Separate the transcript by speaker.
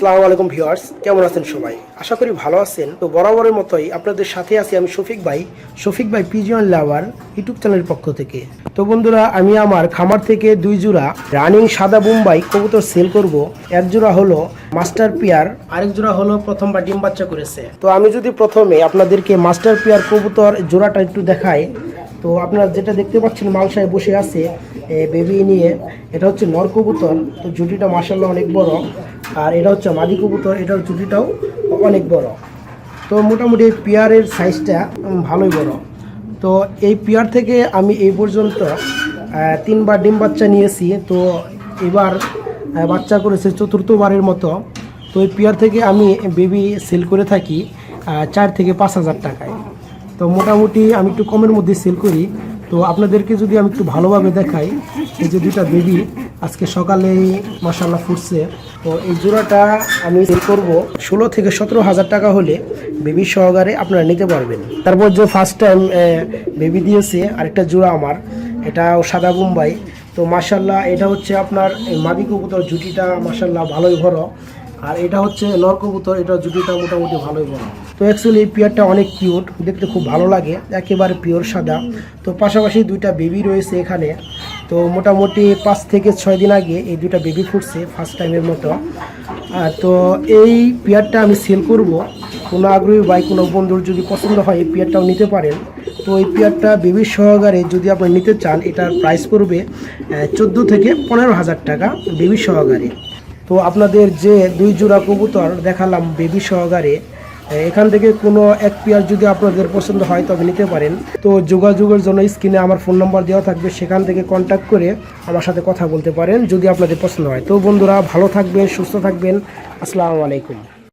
Speaker 1: আসসালামু আলাইকুম ভিউয়ার্স, কেমন আছেন সবাই? আশা করি ভালো আছেন। তো বরাবরের মতোই আপনাদের সাথে আছি আমি শফিক ভাই শফিক ভাই পিজিয়ন লাভার ইউটিউব চ্যানেলের পক্ষ থেকে। তো বন্ধুরা, আমি আমার খামার থেকে দুই জোড়া রানিং সাদা বোম্বাই কবুতর সেল করব। এক জোড়া হলো মাস্টার পিয়ার, আরেক জোড়া হলো প্রথমবার ডিম বাচ্চা করেছে। তো আমি যদি প্রথমে আপনাদেরকে মাস্টার পিয়ার কবুতর জোড়াটা একটু দেখাই তো আপনারা যেটা দেখতে পাচ্ছেন, মালসায় বসে আছে বেবি নিয়ে, এটা হচ্ছে নর কবুতর। তো জুটিটা মাসাল্লাহ অনেক বড়। আর এটা হচ্ছে মাদি কবুতর, এটার জুটিটাও অনেক বড়। তো মোটামুটি পেয়ারের সাইজটা ভালোই বড়। তো এই পেয়ার থেকে আমি এই পর্যন্ত তিনবার ডিম বাচ্চা নিয়েছি। তো এবার বাচ্চা করেছে চতুর্থবারের মতো। তো এই পেয়ার থেকে আমি বেবি সেল করে থাকি চার থেকে পাঁচ হাজার টাকায়। তো মোটামুটি আমি একটু কমের মধ্যে সেল করি। তো আপনাদেরকে যদি আমি একটু ভালোভাবে দেখাই, এই যে দুইটা বেবি আজকে সকালে মাসাল্লাহ ফুটছে। তো এই জোড়াটা আমি সেল করব ষোলো থেকে সতেরো হাজার টাকা হলে বেবি সহকারে আপনারা নিতে পারবেন। তারপর যে ফার্স্ট টাইম বেবি দিয়েছে, আরেকটা জোড়া আমার এটা সাদা বোম্বাই। তো মাসাল্লাহ এটা হচ্ছে আপনার মাদি কবুতর জুটিটা মাসাল্লাহ ভালোই বড়। আর এটা হচ্ছে নর কবুতর, এটা জুটিটা মোটামুটি ভালোই বড়। তো অ্যাকচুয়ালি এই পিয়ারটা অনেক কিউট দেখতে খুব ভালো লাগে, একেবারে পিওর সাদা। তো পাশাপাশি দুইটা বেবি রয়েছে এখানে। তো মোটামুটি পাঁচ থেকে ছয় দিন আগে এই দুইটা বেবি ফুটছে ফার্স্ট টাইমের মতো। তো এই পেয়ারটা আমি সেল করব। কোনো আগ্রহী বা কোনো বন্ধুর যদি পছন্দ হয়, এই পেয়ারটাও নিতে পারেন। তো এই পেয়ারটা বেবি সহকারে যদি আপনি নিতে চান, এটার প্রাইস পড়বে চোদ্দ থেকে পনেরো হাজার টাকা বেবি সহকারে। তো আপনাদের যে দুই জোড়া কবুতর দেখালাম বেবি সহকারে এখান থেকে কোনো এক পেয়ার যদি আপনাদের পছন্দ হয় তবে নিতে পারেন। তো যোগাযোগের জন্য স্ক্রিনে আমার ফোন নাম্বার দেওয়া থাকবে, সেখান থেকে কন্ট্যাক্ট করে আমার সাথে কথা বলতে পারেন যদি আপনাদের পছন্দ হয়। তো বন্ধুরা, ভালো থাকবেন, সুস্থ থাকবেন। আসসালামু আলাইকুম।